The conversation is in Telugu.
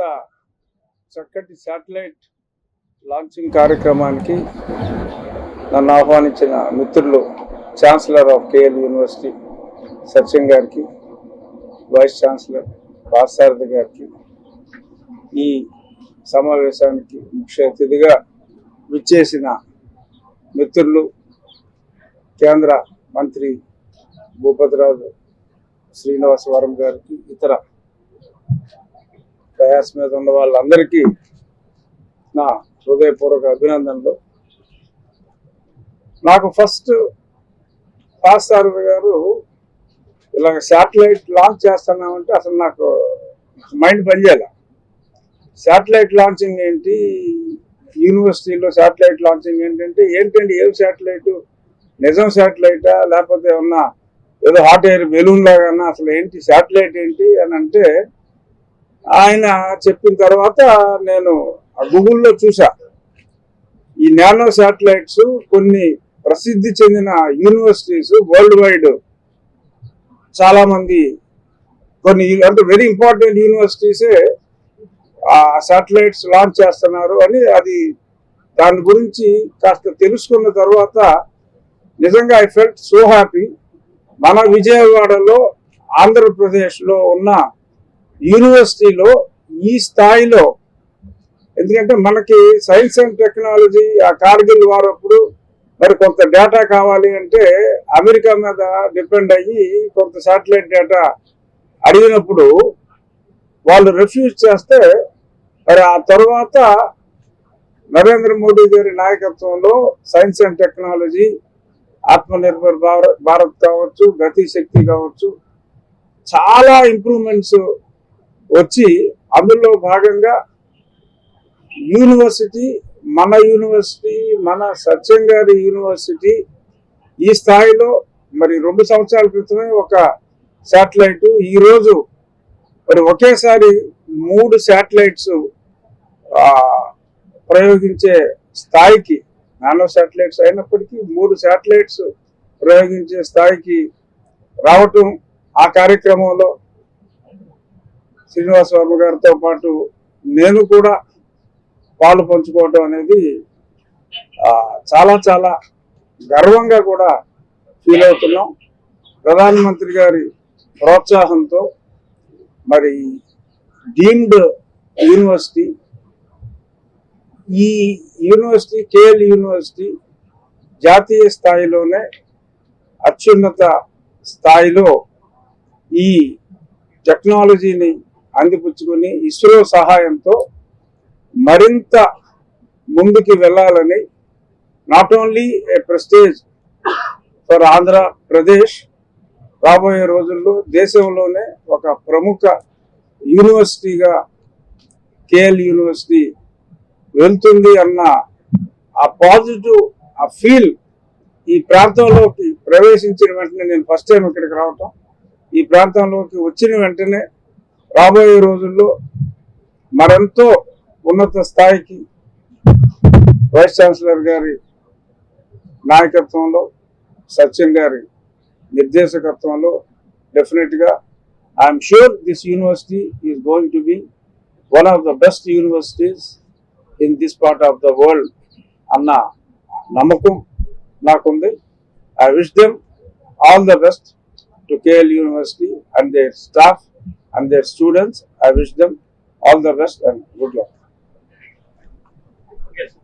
ఇంత చక్కటి శాటిలైట్ లాంచింగ్ కార్యక్రమానికి నన్ను ఆహ్వానించిన మిత్రులు chancellor of KL university Satyam గారికి వైస్ ఛాన్సలర్ పాసారథి గారికి ఈ సమావేశానికి ముఖ్య అతిథిగా విచ్చేసిన మిత్రులు కేంద్ర మంత్రి భూపతిరాజు శ్రీనివాసవరం గారికి ఇతర ప్రయాస్ మీద ఉన్న వాళ్ళందరికీ నా హృదయపూర్వక అభినందనలు. నాకు ఫస్ట్ పాస్టర్ గారు ఇలాగ శాటిలైట్ లాంచ్ చేస్తున్నామంటే అసలు నాకు మైండ్ పనిచేయాల. శాటిలైట్ లాంచింగ్ ఏంటి? యూనివర్సిటీలో శాటిలైట్ లాంచింగ్ ఏంటంటే ఏంటండి ఏం శాటిలైట్? నిజం శాటిలైటా? లేకపోతే ఏమన్నా ఏదో హాట్ ఎయిర్ బెలూన్ లాగా అసలు ఏంటి శాటిలైట్ ఏంటి అని అంటే ఆయన చెప్పిన తర్వాత నేను ఆ గూగుల్లో చూసా ఈ నానో శాటిలైట్స్ కొన్ని ప్రసిద్ధి చెందిన యూనివర్సిటీస్ వరల్డ్ వైడ్ చాలా మంది కొన్ని అంటే వెరీ ఇంపార్టెంట్ యూనివర్సిటీసే ఆ శాటిలైట్స్ లాంచ్ చేస్తున్నారు అని అది దాని గురించి కాస్త తెలుసుకున్న తర్వాత నిజంగా ఐ ఫెల్ట్ సో హ్యాపీ. మన విజయవాడలో ఆంధ్రప్రదేశ్లో ఉన్న యూనివర్సిటీలో ఈ స్థాయిలో. ఎందుకంటే మనకి సైన్స్ అండ్ టెక్నాలజీ ఆ కార్గిల్ వారప్పుడు మరి కొంత డేటా కావాలి అంటే అమెరికా మీద డిపెండ్ అయ్యి కొంత శాటిలైట్ డేటా అడిగినప్పుడు వాళ్ళు రిఫ్యూజ్ చేస్తే మరి ఆ తర్వాత నరేంద్ర మోడీ గారి నాయకత్వంలో science and technology Atmanirbhar Bharat Bharat కావచ్చు గతిశక్తి కావచ్చు చాలా ఇంప్రూవ్మెంట్స్ వచ్చి అందులో భాగంగా యూనివర్సిటీ మన యూనివర్సిటీ మన సత్యం గారి యూనివర్సిటీ ఈ స్థాయిలో మరి రెండు సంవత్సరాల క్రితమే ఒక శాటిలైట్. ఈరోజు మరి ఒకేసారి మూడు శాటిలైట్స్ ప్రయోగించే స్థాయికి నానో శాటిలైట్స్ అయినప్పటికీ మూడు శాటిలైట్స్ ప్రయోగించే స్థాయికి రావటం ఆ కార్యక్రమంలో శ్రీనివాసరావు గారితో పాటు నేను కూడా పాలు పంచుకోవటం అనేది చాలా చాలా గర్వంగా కూడా ఫీల్ అవుతున్నాం. ప్రధానమంత్రి గారి ప్రోత్సాహంతో మరి డీమ్డ్ యూనివర్సిటీ ఈ యూనివర్సిటీ కేఎల్ యూనివర్సిటీ జాతీయ స్థాయిలోనే అత్యున్నత స్థాయిలో ఈ టెక్నాలజీని అందిపుచ్చుకొని ఇస్రో సహాయంతో మరింత ముందుకు వెళ్ళాలని not only a prestige for Andhra Pradesh రాబోయే రోజుల్లో దేశంలోనే ఒక ప్రముఖ యూనివర్సిటీగా కేఎల్ యూనివర్సిటీ వెళ్తుంది అన్న ఆ పాజిటివ్ ఆ ఫీల్ ఈ ప్రాంతంలోకి ప్రవేశించిన వెంటనే నేను ఫస్ట్ టైం ఇక్కడికి రావటం. ఈ ప్రాంతంలోకి వచ్చిన వెంటనే రాబోయే రోజుల్లో మరెంతో ఉన్నత స్థాయికి వైస్ ఛాన్సలర్ గారి నాయకత్వంలో సచిన్ గారి నిర్దేశకత్వంలో డెఫినెట్గా I'm sure this university is going to be one of the best universities in this part of the world అన్న నమ్మకం నాకుంది. I wish them all the best to KL university and their staff and their students. I wish them all the best and good luck. Yes.